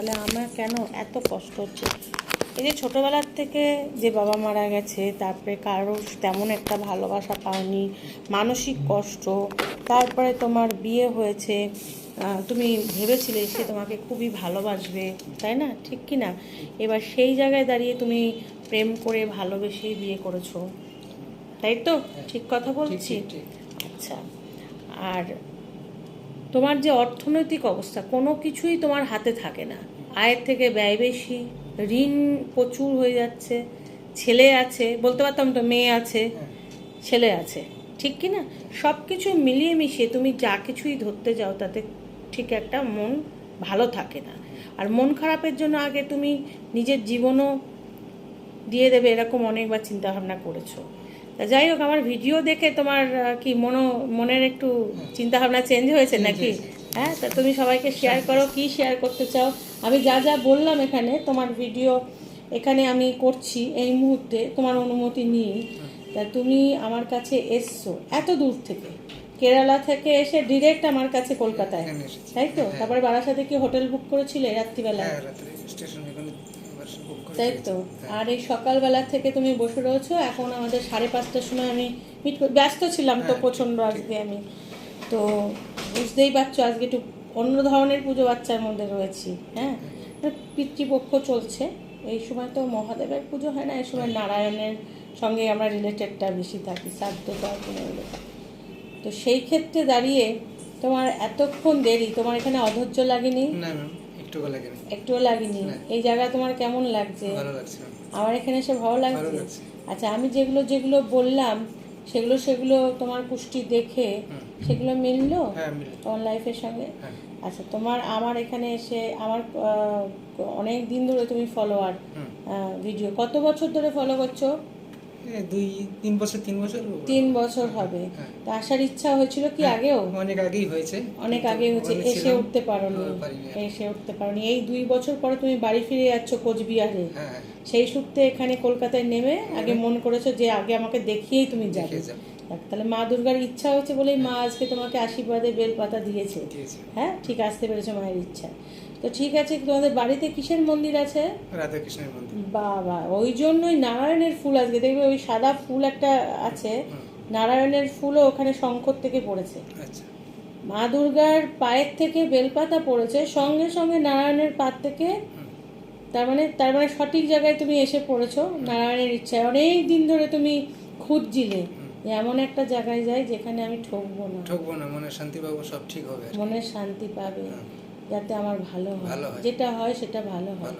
তাহলে আমার কেন এত কষ্ট হচ্ছে? এই যে ছোটোবেলার থেকে যে বাবা মারা গেছে তারপরে কারও তেমন একটা ভালোবাসা পাওনি মানসিক কষ্ট তারপরে তোমার বিয়ে হয়েছে তুমি ভেবেছিলে সে তোমাকে খুবই ভালোবাসবে তাই না? ঠিক কি না এবার সেই জায়গায় দাঁড়িয়ে তুমি প্রেম করে ভালোবেসে বিয়ে করেছ। তাই তো? ঠিক কথা বলছি। আচ্ছা। আর তোমার যে অর্থনৈতিক অবস্থা, কোনো কিছুই তোমার হাতে থাকে না। আয়ের থেকে ব্যয় বেশি, ঋণ প্রচুর হয়ে যাচ্ছে, ছেলে আছে, বলতে পারতাম তো মেয়ে আছে, ছেলে আছে, ঠিক কি না? সব কিছু মিলিয়ে মিশিয়ে তুমি যা কিছুই ধরতে যাও, তাতে ঠিক একটা মন ভালো থাকে না। আর মন খারাপের জন্য আগে তুমি নিজের জীবনও দিয়ে দেবে এরকম অনেকবার চিন্তা ভাবনা করেছ। তা যাই হোক আমার ভিডিও দেখে তোমার কি মনো মনের একটু চিন্তা ভাবনা চেঞ্জ হয়েছে নাকি? হ্যাঁ তা তুমি সবাইকে শেয়ার করো কি শেয়ার করতে চাও? আমি যা যা বললাম এখানে তোমার ভিডিও এখানে আমি করছি এই মুহূর্তে তোমার অনুমতি নিয়ে তা তুমি আমার কাছে এসছো এত দূর থেকে। কেরালা থেকে এসে ডিরেক্ট আমার কাছে কলকাতায়। তাই তো? হ্যাঁ। তারপরে বারাসাতে কি হোটেল বুক করেছিলে রাত্রিবেলা তাই তো। আর এই সকালবেলা থেকে তুমি বসে রয়েছো এখন আমাদের সাড়ে পাঁচটার সময় আমি মিট ব্যস্ত ছিলাম তো হ্যাঁ, প্রচণ্ড আজকে আমি। তো বুঝতেই পারছ আজকে একটু অন্য ধরনের পুজো বাচ্চার মধ্যে রয়েছি হ্যাঁ? পিতৃপক্ষ চলছে এই সময় তো মহাদেবের পুজো হয় না এই সময় নারায়ণের সঙ্গে আমরা রিলেটেডটা বেশি থাকি শ্রাদ্ধ তো সেই ক্ষেত্রে দাঁড়িয়ে তোমার এতক্ষণ দেরি তোমার এখানে অধৈর্য লাগেনি? না। ম্যাম একটু লাগে না একটুও লাগেনি? এই জায়গা তোমার কেমন লাগছে? ভালো লাগছে। আমার এখানে এসে ভালো লাগছে। আচ্ছা আমি যেগুলো যেগুলো বললাম সেগুলো সেগুলো তোমার পুষ্টি দেখে সেগুলো মিললো? হ্যাঁ তোমার লাইফের সঙ্গে? হ্যাঁ। আচ্ছা তোমার আমার এখানে এসে আমার অনেক দিন ধরে তুমি ফলোয়ার ভিডিও কত বছর ধরে ফলো করছ? দুই তিন বছর তিন বছর? তিন বছর হবে। হ্যাঁ। তা আসার ইচ্ছা হয়েছিল কি হ্যাঁ, আগেও? অনেক আগেই হয়েছে। অনেক আগে ওখানে এসে উঠতে পারোনি। হ্যাঁ। এসে উঠতে পারোনি। এই দুই বছর পরে তুমি বাড়ি ফিরে যাচ্ছ কোচবিহারে। সেই সূত্রে এখানে কলকাতায় নেমে আগে মন করেছ যে আগে আমাকে দেখিয়েই তুমি যাবে। তাহলে মা দুর্গার ইচ্ছা হয়েছে বলেই মা আজকে তোমাকে আশীর্বাদে বেলপাতা দিয়েছে। হ্যাঁ ঠিক আসতে পেরেছ মায়ের ইচ্ছা। তো ঠিক আছে তোমাদের বাড়িতে কিসের মন্দির আছে? রাধা কৃষ্ণের মন্দির। বাবা ওই জন্যই নারায়ণের ফুল আজকে। দেখবে ওই সাদা ফুল একটা আছে নারায়ণের ফুলও ওখানে শঙ্কর থেকে পড়েছে। আচ্ছা। মা দুর্গার পায়ের থেকে বেলপাতা পড়েছে সঙ্গে সঙ্গে নারায়ণের পাত থেকে তার মানে তার মানে সঠিক জায়গায় তুমি এসে পড়েছো নারায়ণের ইচ্ছায়। অনেক দিন ধরে তুমি খুঁজছিলে যে এমন একটা জায়গায় যাই যেখানে আমি ঠকবো না। ঠকবো না মনে শান্তি পাবো সব ঠিক হবে মনে শান্তি পাবে। যাতে আমার ভালো হয়। যেটা হয় সেটা ভালো হয়।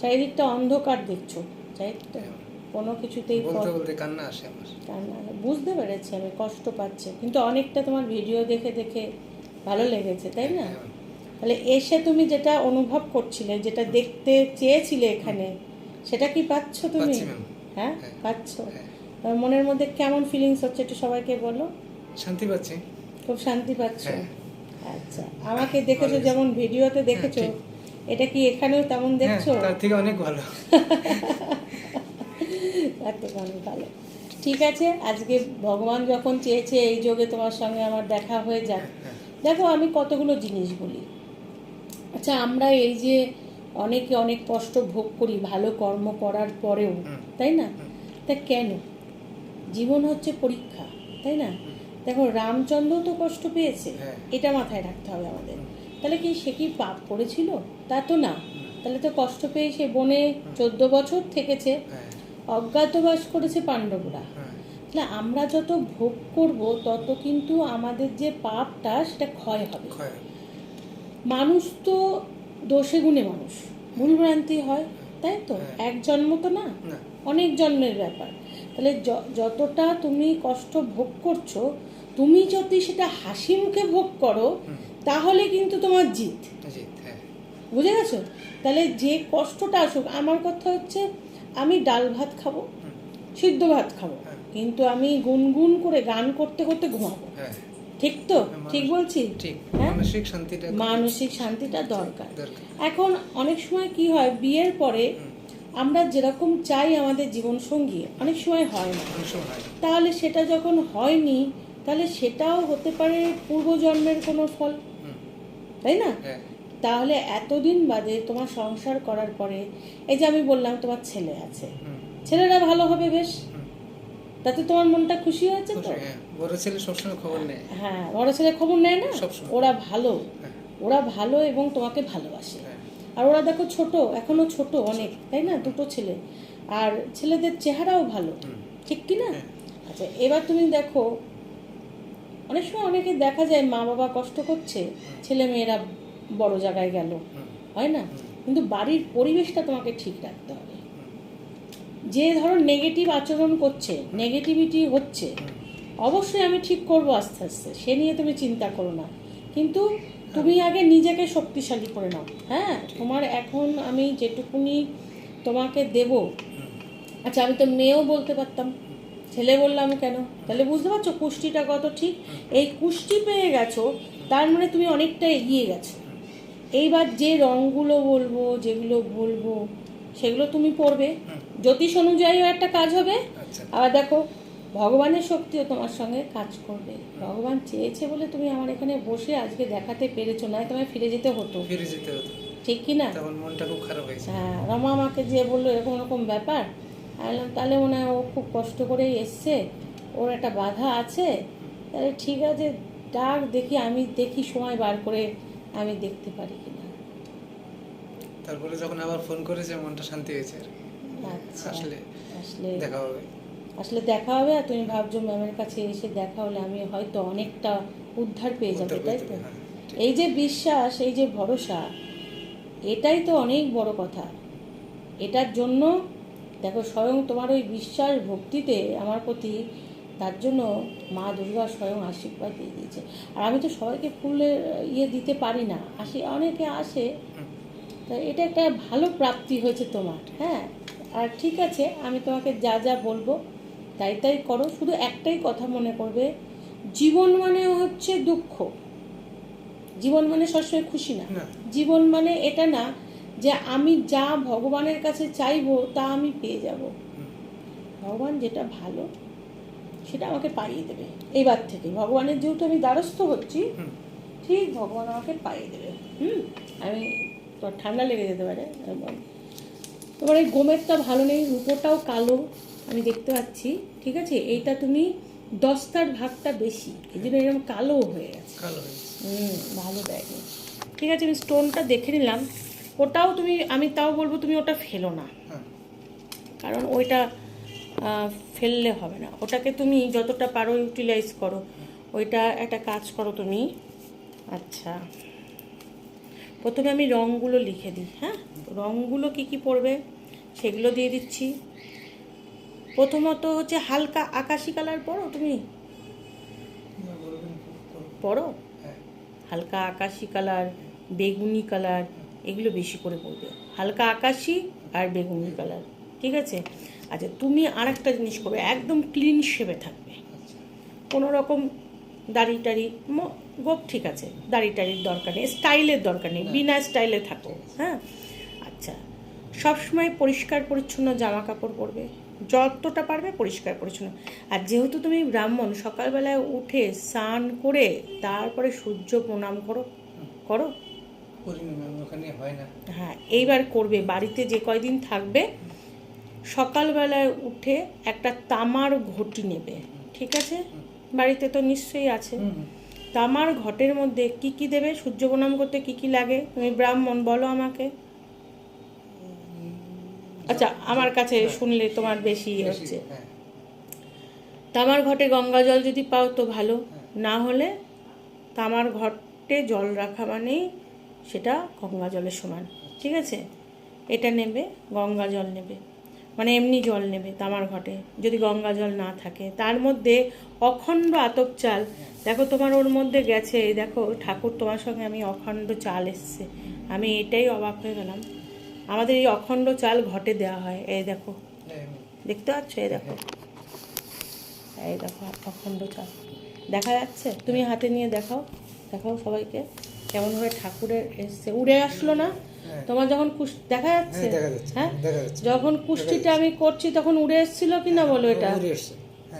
চারিদিকটা অন্ধকার দেখছ। চারিদিকটা হ্যাঁ। কোনো কিছুতেই কান্না আসে কান্না বুঝতে পেরেছি আমি কষ্ট পাচ্ছে। কিন্তু অনেকটা তোমার ভিডিও দেখে দেখে ভালো লেগেছে তাই না? হ্যাঁ, তাহলে এসে তুমি যেটা অনুভব করছিলে যেটা দেখতে চেয়েছিলে এখানে সেটা কি পাচ্ছ তুমি? হ্যাঁ? হ্যাঁ। পাচ্ছ? হ্যাঁ। মনের মধ্যে কেমন ফিলিংস হচ্ছে একটু সবাইকে বলো। শান্তি পাচ্ছি। খুব শান্তি পাচ্ছ? হ্যাঁ। আচ্ছা। আমাকে দেখেছ যেমন ভিডিওতে দেখেছ? এটা কি এখানেও তেমন হ্যাঁ দেখছ? তার থেকে অনেক ভালো। ভালো। ঠিক আছে আজকে ভগবান যখন চেয়েছে এই যোগে তোমার সঙ্গে আমার দেখা হয়ে যাক। হ্যাঁ, দেখো আমি কতগুলো জিনিস বলি। আচ্ছা আমরা এই যে অনেকে অনেক কষ্ট ভোগ করি ভালো কর্ম করার পরেও তাই না? তা কেন? জীবন হচ্ছে পরীক্ষা তাই না? দেখো রামচন্দ্র তো কষ্ট পেয়েছে। হ্যাঁ। এটা মাথায় রাখতে হবে আমাদের। তাহলে কি সে কি পাপ করেছিল? তা তো না। তাহলে তো কষ্ট পেয়ে সে বনে চোদ্দ বছর থেকেছে। হ্যাঁ। অজ্ঞাতবাস করেছে পাণ্ডবরা। হ্যাঁ। তাহলে আমরা যত ভোগ করব তত কিন্তু আমাদের যে পাপটা সেটা ক্ষয় হবে। মানুষ তো দোষে গুণে মানুষ। ভুলভ্রান্তি হয় তাই তো। এক জন্ম তো না? অনেক জন্মের ব্যাপার। তাহলে যতটা তুমি কষ্ট ভোগ করছ তুমি যদি সেটা হাসি মুখে ভোগ করো তাহলে কিন্তু তোমার জিত। হ্যাঁ। বুঝে গেছো? তাহলে যে কষ্টটা আসুক আমার কথা হচ্ছে আমি ডাল ভাত খাব সিদ্ধ ভাত খাব হ্যাঁ। কিন্তু আমি গুনগুন করে গান করতে করতে ঘুমাবো। হ্যাঁ। ঠিক তো? ঠিক বলছি? হ্যাঁ? মানসিক শান্তিটা মানসিক শান্তিটা দরকার। এখন অনেক সময় কি হয় বিয়ের পরে আমরা যেরকম চাই আমাদের জীবন সঙ্গী অনেক সময় হয় না। তাহলে সেটা যখন হয়নি তাহলে সেটাও হতে পারে পূর্বজন্মের কোনো ফল। তাই না? হ্যাঁ। তাহলে এতদিন বাদে তোমার সংসার করার পরে এই যে আমি বললাম তোমার ছেলে আছে। ছেলেরা ভালো হবে বেশ। তাতে তোমার মনটা খুশি হয়েছে তো? হ্যাঁ। বড় ছেলে সবসময় খবর নেয়। হ্যাঁ বড় ছেলে খবর নেয় না? ওরা ভালো। হ্যাঁ, ওরা ভালো এবং তোমাকে ভালোবাসে। আর ওরা দেখো ছোট এখনও ছোট অনেক তাই না? দুটো ছেলে। আর ছেলেদের চেহারাও ভালো। ঠিক কি না। আচ্ছা এবার তুমি দেখো অনেক সময় অনেকে দেখা যায় মা বাবা কষ্ট করছে, ছেলে মেয়েরা বড় জায়গায় গেল, হয় না? কিন্তু বাড়ির পরিবেশটা তোমাকে ঠিক রাখতে হবে। যে ধরো নেগেটিভ আচরণ করছে নেগেটিভিটি হচ্ছে, অবশ্যই আমি ঠিক করব আস্তে আস্তে, সে নিয়ে তুমি চিন্তা করো না। কিন্তু তুমি আগে নিজেকে শক্তিশালী করে নাও। হ্যাঁ তোমার এখন আমি যেটুকুনি তোমাকে দেব আচ্ছা আমি তো মেয়েও বলতে পারতাম। ছেলে বললাম কেন? তাহলে বুঝতে পারছ কুষ্টিটা কত ঠিক? এই কুষ্টি পেয়ে গেছো তার মানে তুমি অনেকটা এগিয়ে গেছো। এইবার যে রঙগুলো বলব যেগুলো বলব সেগুলো তুমি পড়বে জ্যোতিষ অনুযায়ীও একটা কাজ হবে। আচ্ছা। আবার দেখো ভগবানের শক্তিও তোমার সঙ্গে কাজ করবে। ভগবান চেয়েছে বলে তুমি আমার এখানে বসে আজকে দেখাতে পেরেছ না তোমায় ফিরে যেতে হতো। ফিরে যেতে হতো। ঠিক কি না? তখন মনটা খুব খারাপ হয়েছে হ্যাঁ রমা আমাকে যে বলল এরকম এরকম ব্যাপার তাহলে মনে হয় ও খুব কষ্ট করেই এসছে ওর একটা বাধা আছে তাহলে ঠিক আছে ডাক দেখি আমি দেখি সময় বার করে আমি দেখতে পারি কিনা। তারপরে যখন আবার ফোন করেছে মনটা শান্তি হয়েছে আচ্ছা আসলে আসলে দেখা হবে। আসলে দেখা হবে আর তুমি ভাবছ ম্যামের কাছে এসে দেখা হলে আমি হয়তো অনেকটা উদ্ধার পেয়ে যাব তাই তো? হ্যাঁ। এই যে বিশ্বাস এই যে ভরসা এটাই তো অনেক বড় কথা। এটার জন্য দেখো স্বয়ং তোমার ওই বিশ্বাস ভক্তিতে আমার প্রতি তার জন্য মা দুর্গা স্বয়ং আশীর্বাদ দিয়ে দিয়েছে। আর আমি তো সবাইকে ফুলের ইয়ে দিতে পারি না। আসে অনেকে আসে তা এটা একটা ভালো প্রাপ্তি হয়েছে তোমার হ্যাঁ? আর ঠিক আছে আমি তোমাকে যা যা বলব তাই তাই করো। শুধু একটাই কথা মনে করবে জীবন মানে হচ্ছে দুঃখ। জীবন মানে সবসময় খুশি না। না। জীবন মানে এটা না যে আমি যা ভগবানের কাছে চাইব তা আমি পেয়ে যাব। ভগবান যেটা ভালো সেটা আমাকে পাইয়ে দেবে। এইবার থেকে ভগবানের যেহেতু আমি দ্বারস্থ হচ্ছি ঠিক ভগবান আমাকে পাইয়ে দেবে। হুম? আমি তোমার ঠান্ডা লেগে যেতে পারে। তোমার এই গোমেরটা ভালো নেই রূপোটাও কালো আমি দেখতে পাচ্ছি ঠিক আছে? এইটা তুমি দশটার ভাগটা বেশি এই জন্য এরকম কালো হয়ে গেছে। কালো হুম ভালো দেয়নি। ঠিক আছে আমি স্টোনটা দেখে নিলাম। ওটাও তুমি আমি তাও বলব তুমি ওটা ফেলো না। হ্যাঁ। কারণ ওইটা ফেললে হবে না। ওটাকে তুমি যতটা পারো ইউটিলাইজ করো। ওইটা একটা কাজ করো তুমি। আচ্ছা। প্রথমে আমি রঙগুলো লিখে দিই হ্যাঁ? রঙগুলো কি কি পড়বে সেগুলো দিয়ে দিচ্ছি। প্রথমত হচ্ছে হালকা আকাশি কালার পড়ো তুমি? করুন। পড়ো? হ্যাঁ। হালকা আকাশি কালার বেগুনি কালার এগুলো বেশি করে পড়বে। হালকা আকাশি আর বেগুনি কালার ঠিক আছে? আচ্ছা তুমি আর একটা জিনিস করবে একদম ক্লিন শেপে থাকবে। কোনো রকম দাড়ি টাড়ি গোপ ঠিক আছে দাড়ি টাড়ির দরকার নেই স্টাইলের দরকার নেই বিনা স্টাইলে থাকো হ্যাঁ? আচ্ছা সবসময় পরিষ্কার পরিচ্ছন্ন জামা কাপড় পরবে যতটা পারবে পরিষ্কার পরিচ্ছন্ন। আর যেহেতু তুমি ব্রাহ্মণ সকালবেলায় উঠে স্নান করে তারপরে সূর্য প্রণাম করো করো করি ম্যাম ওখানে হয় না। হ্যাঁ এইবার করবে বাড়িতে যে কয়দিন থাকবে সকালবেলায় উঠে একটা তামার ঘটি নেবে ঠিক আছে? বাড়িতে তো নিশ্চয়ই আছে। তামার ঘটের মধ্যে কি কি দেবে সূর্য প্রণাম করতে কি কি লাগে? তুমি ব্রাহ্মণ বলো আমাকে। আচ্ছা আমার কাছে শুনলে তোমার বেশি হচ্ছে। হ্যাঁ। তামার ঘটে গঙ্গা জল যদি পাও তো ভালো না হলে তামার ঘটে জল রাখা মানেই সেটা গঙ্গা জলের সমান, ঠিক আছে? এটা নেবে, গঙ্গা জল নেবে মানে এমনি জল নেবে তামার ঘটে, যদি গঙ্গা জল না থাকে। তার মধ্যে অখণ্ড আতপ চাল, দেখো তোমার ওর মধ্যে গেছে দেখো, ঠাকুর তোমার সঙ্গে আমি অখণ্ড চাল এসছে। আমি এটাই অবাক হয়ে গেলাম। আমাদের এই অখণ্ড চাল ঘটে দেওয়া হয়, এই দেখো। দেখতে পাচ্ছ? এই দেখো। এই দেখো, অখণ্ড চাল। দেখা যাচ্ছে? তুমি হাতে নিয়ে দেখাও দেখাও সবাইকে। কেমন ভাবে ঠাকুরের এসছে? উড়ে আসলো না? হ্যাঁ। তোমার যখন কুশ দেখা যাচ্ছে? হ্যাঁ, যাচ্ছে, হ্যাঁ। যখন কুষ্টিটা আমি করছি তখন উড়ে এসেছিল কি না বলো এটা। হ্যাঁ,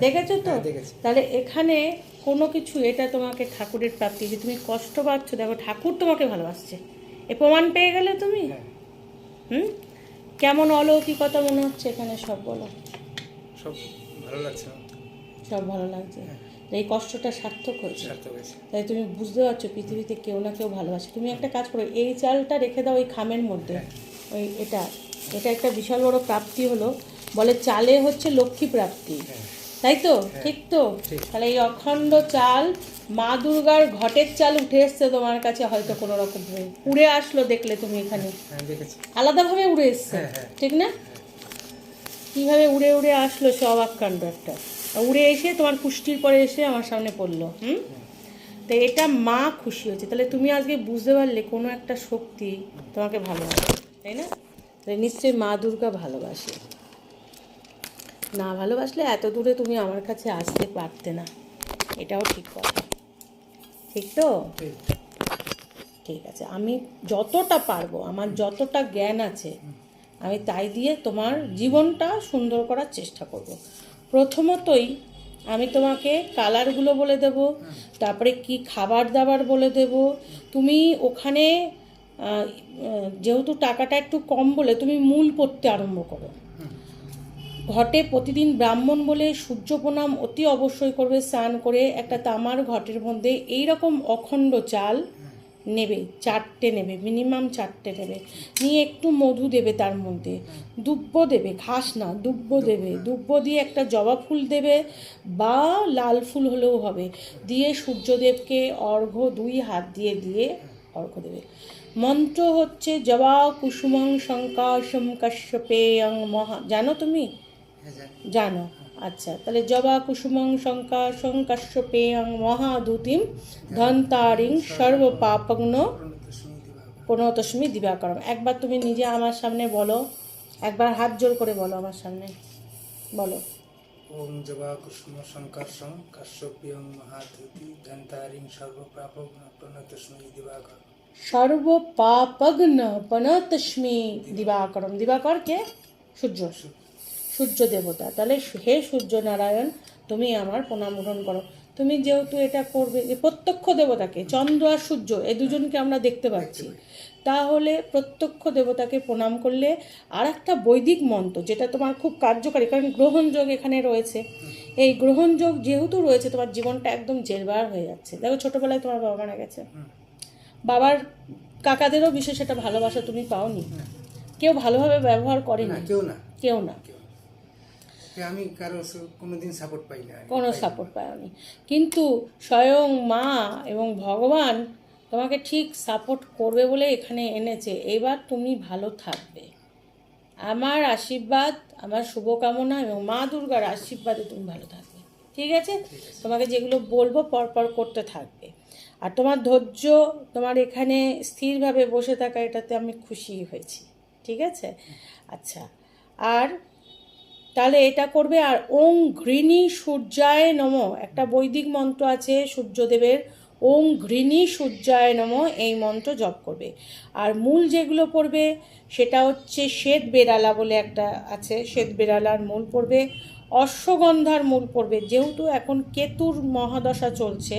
দেখেছ তো? হ্যাঁ, তাহলে এখানে কোনো কিছু এটা তোমাকে ঠাকুরের প্রাপ্তি যে তুমি কষ্ট পাচ্ছ দেখো ঠাকুর তোমাকে ভালোবাসছে। এ প্রমাণ পেয়ে গেলে তুমি? হ্যাঁ। হুম? কেমন অলৌকিকতা মনে হচ্ছে এখানে সব বলো? সব ভালো লাগছে। সব ভালো লাগছে। এই কষ্টটা সার্থক হয়েছে। তাই তুমি বুঝতে পারছ পৃথিবীতে কেউ না কেউ ভালোবাসে। তুমি একটা কাজ করো এই চালটা রেখে দাও ওই খামের মধ্যে। ওই এটা এটা একটা বিশাল বড় প্রাপ্তি হলো। বলে চালে হচ্ছে লক্ষ্মী প্রাপ্তি। হ্যাঁ। তাই তো? ঠিক তো? তাহলে এই অখণ্ড চাল মা দুর্গার ঘটের চাল উঠে এসছে তোমার কাছে হয়তো কোনো রকম ভাবে। উড়ে আসলো দেখলে তুমি এখানে। হ্যাঁ আলাদাভাবে উড়ে এসছে। হ্যাঁ, হ্যাঁ। ঠিক না? কীভাবে উড়ে উড়ে আসলো সব আকাণ্ড একটা। উড়ে এসে তোমার পুষ্টির পরে এসে আমার সামনে পড়ল, হুম? তো এটা মা খুশি হয়েছে। তাহলে তুমি আজকে বুঝতে পারলে কোনো একটা শক্তি তোমাকে ভালোবাসে তাই না? তাহলে নিশ্চয়ই মা দুর্গা ভালোবাসে। না ভালোবাসলে এত দূরে তুমি আমার কাছে আসতে পারতে না। এটাও ঠিক কথা। ঠিক তো? ঠিক আছে। আমি যতটা পারব, আমার যতটা জ্ঞান আছে, আমি তাই দিয়ে তোমার জীবনটা সুন্দর করার চেষ্টা করব। প্রথমতই আমি তোমাকে কালারগুলো বলে দেব, তারপরে কি খাবার দাবার বলে দেব। তুমি ওখানে যেহেতু টাকাটা একটু কম বলে তুমি মূল পড়তে আরম্ভ করো। ঘটে প্রতিদিন ব্রাহ্মণ বলে সূর্য প্রণাম অতি অবশ্যই করবে, স্নান করে একটা তামার ঘটের মধ্যে এই রকম অখণ্ড চাল নেবে চারটে নেবে মিনিমাম চারটে নেবে। নিয়ে একটু মধু দেবে তার মধ্যে। দুব্ব দেবে ঘাস না দুব্ব দেবে। দুব্ব দিয়ে একটা জবা ফুল দেবে বা লাল ফুল হলেও হবে। দিয়ে সূর্যদেবকে অর্ঘ্য দুই হাত দিয়ে দিয়ে অর্ঘ্য দেবে। মন্ত্র হচ্ছে জবা কুসুমং শঙ্কাশম কাশ্যপেয়ং মহা জানো তুমি? হ্যাঁ জানো। আচ্ছা তাহলে জবা কুসুমং শঙ্কা শঙ্কাশ্যপেয়ং মহাদূতিম ধন্তারিং সর্বপাপগ্ন প্রণতস্মি দিবাকর। প্রণতস্মি দিবাকরম। একবার তুমি নিজে আমার সামনে বলো একবার হাত জোর করে বলো আমার সামনে। বলো। ওম জবা কুসুম শঙ্কর্ষং মহাধুতি ধন্তারিং সর্বপ্রাপ প্রণতস্মি দিবাকর সর্বপাপগ্ন প্রণতস্মি দিবাকরম। দিবাকর কে? সূর্য। সূর্য। দেবতা তাহলে হে সূর্য নারায়ণ তুমি আমার প্রণাম গ্রহণ করো। তুমি যেহেতু এটা করবে যে প্রত্যক্ষ দেবতাকে চন্দ্র আর সূর্য এ দুজনকে আমরা দেখতে পাচ্ছি। তাহলে প্রত্যক্ষ দেবতাকে প্রণাম করলে আর একটা বৈদিক মন্ত্র যেটা তোমার খুব কার্যকারী কারণ গ্রহণযোগ এখানে রয়েছে। এই গ্রহণযোগ যেহেতু রয়েছে তোমার জীবনটা একদম জেরবার হয়ে যাচ্ছে। দেখো ছোটোবেলায় তোমার বাবা মারা গেছে। বাবার কাকাদেরও বিশেষ একটা ভালোবাসা তুমি পাওনি। কেউ ভালোভাবে ব্যবহার কেউ না। কেউ না। কেউ না। আমি কারও কোনোদিন সাপোর্ট পাই না কোনো সাপোর্ট পাওনি কিন্তু স্বয়ং মা এবং ভগবান তোমাকে ঠিক সাপোর্ট করবে বলে এখানে এনেছে। এবার তুমি ভালো থাকবে। আমার আশীর্বাদ আমার শুভকামনা এবং মা দুর্গার আশীর্বাদে তুমি ভালো থাকবে। ঠিক আছে? তোমাকে যেগুলো বলব পরপর করতে থাকবে। আর তোমার ধৈর্য তোমার এখানে স্থিরভাবে বসে থাকা এটাতে আমি খুশি হয়েছি। ঠিক আছে? আচ্ছা। আর তাহলে এটা করবে আর ওং ঘৃণী সূর্যায় নম, একটা বৈদিক মন্ত্র আছে সূর্যদেবের, ওং ঘৃণী সূর্যায় নম, এই মন্ত্র জপ করবে। আর মূল যেগুলো পড়বে সেটা হচ্ছে শ্বেত বেড়ালা বলে একটা আছে, শ্বেত বেড়ালার মূল পড়বে। অশ্বগন্ধার মূল পড়বে, যেহেতু এখন কেতুর মহাদশা চলছে